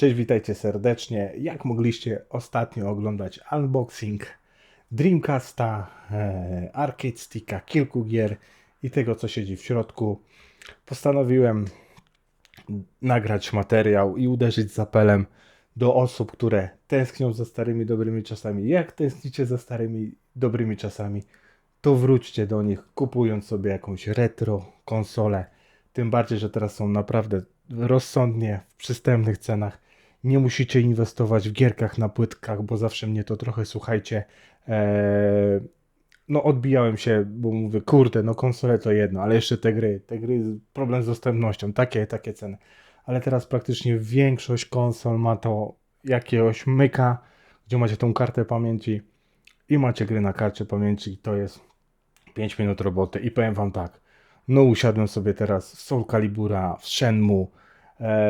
Cześć, witajcie serdecznie. Jak mogliście ostatnio oglądać unboxing Dreamcasta, e, Arcade Sticka, kilku gier i tego, co siedzi w środku, postanowiłem nagrać materiał i uderzyć z apelem do osób, które tęsknią za starymi dobrymi czasami. Jak tęsknicie za starymi dobrymi czasami, to wróćcie do nich, kupując sobie jakąś retro konsolę. Tym bardziej, że teraz są naprawdę rozsądnie, w przystępnych cenach. Nie musicie inwestować w gierkach na płytkach, bo zawsze mnie to trochę, słuchajcie, e, no odbijałem się, bo mówię, kurde, no konsole to jedno, ale jeszcze te gry, te gry, problem z dostępnością, takie, takie ceny. Ale teraz praktycznie większość konsol ma to jakiegoś myka, gdzie macie tą kartę pamięci i macie gry na karcie pamięci, to jest 5 minut roboty i powiem wam tak, no usiadłem sobie teraz w Soul Calibura, w Shenmue,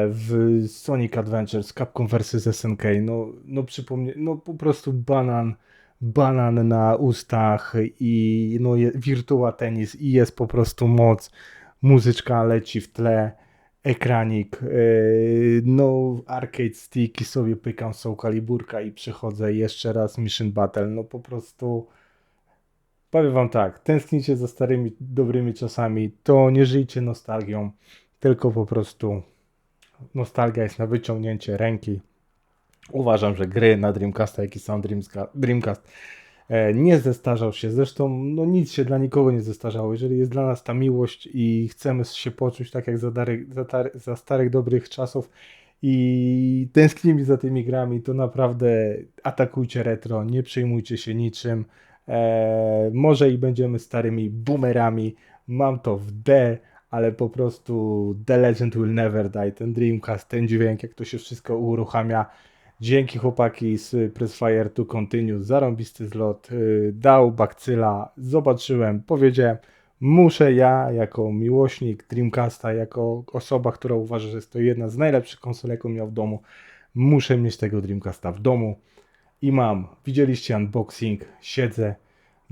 w Sonic Adventures, Capcom vs SNK, no, no przypomnę, no po prostu banan, banan na ustach i no Virtua Tennis i jest po prostu moc, muzyczka leci w tle, ekranik, e, no arcade stick i sobie pykam Soul Caliburka i przychodzę jeszcze raz Mission Battle, no po prostu... Powiem wam tak, tęsknicie za starymi, dobrymi czasami, to nie żyjcie nostalgią, tylko po prostu nostalgia jest na wyciągnięcie ręki. Uważam, że gry na Dreamcasta, jaki sam Dreamska- Dreamcast, e, nie zestarzał się. Zresztą no nic się dla nikogo nie zestarzało. Jeżeli jest dla nas ta miłość i chcemy się poczuć tak jak za, dary, za, tar- za starych, dobrych czasów i tęsknimy za tymi grami, to naprawdę atakujcie retro, nie przejmujcie się niczym. E, może i będziemy starymi boomerami. Mam to w D, ale po prostu The Legend Will Never Die. Ten Dreamcast, ten dźwięk, jak to się wszystko uruchamia. Dzięki chłopaki z Pressfire to Continue, zarąbisty zlot, y, dał bakcyla, zobaczyłem, powiedziałem, muszę ja jako miłośnik Dreamcasta, jako osoba, która uważa, że jest to jedna z najlepszych konsol, jaką miał w domu, muszę mieć tego Dreamcasta w domu i mam. Widzieliście unboxing, siedzę,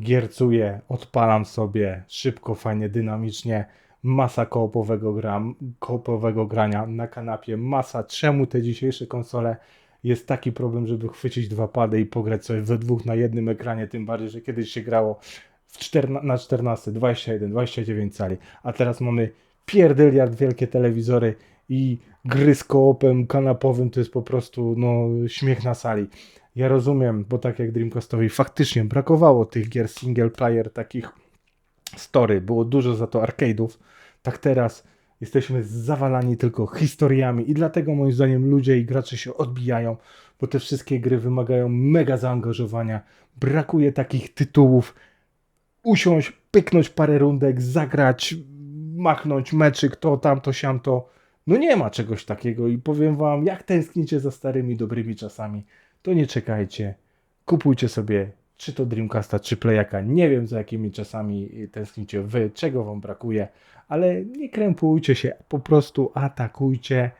giercuję, odpalam sobie szybko, fajnie, dynamicznie. Masa koopowego, gram, koopowego grania na kanapie, masa. Czemu te dzisiejsze konsole jest taki problem, żeby chwycić dwa pady i pograć sobie we dwóch na jednym ekranie, tym bardziej, że kiedyś się grało w czterna, na 14, 21, 29 cali, a teraz mamy pierdyliard wielkie telewizory i gry z koopem kanapowym to jest po prostu no, śmiech na sali. Ja rozumiem, bo tak jak Dreamcastowi faktycznie brakowało tych gier single player, takich story, było dużo za to arcade'ów, tak teraz jesteśmy zawalani tylko historiami i dlatego moim zdaniem ludzie i gracze się odbijają, bo te wszystkie gry wymagają mega zaangażowania, brakuje takich tytułów, usiąść, pyknąć parę rundek, zagrać, machnąć meczyk, to, tamto, siamto. No nie ma czegoś takiego i powiem wam, jak tęsknicie za starymi, dobrymi czasami, to nie czekajcie. Kupujcie sobie czy to Dreamcasta, czy Playaka. Nie wiem za jakimi czasami tęsknicie wy, czego wam brakuje, ale nie krępujcie się, po prostu atakujcie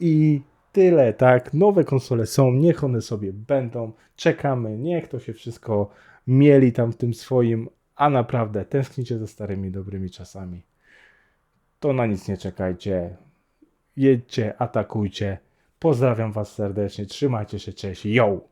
i tyle, tak? Nowe konsole są, niech one sobie będą, czekamy, niech to się wszystko mieli tam w tym swoim, a naprawdę tęsknicie za starymi, dobrymi czasami. To na nic nie czekajcie. Jedźcie, atakujcie. Pozdrawiam Was serdecznie, trzymajcie się, cześć, yo!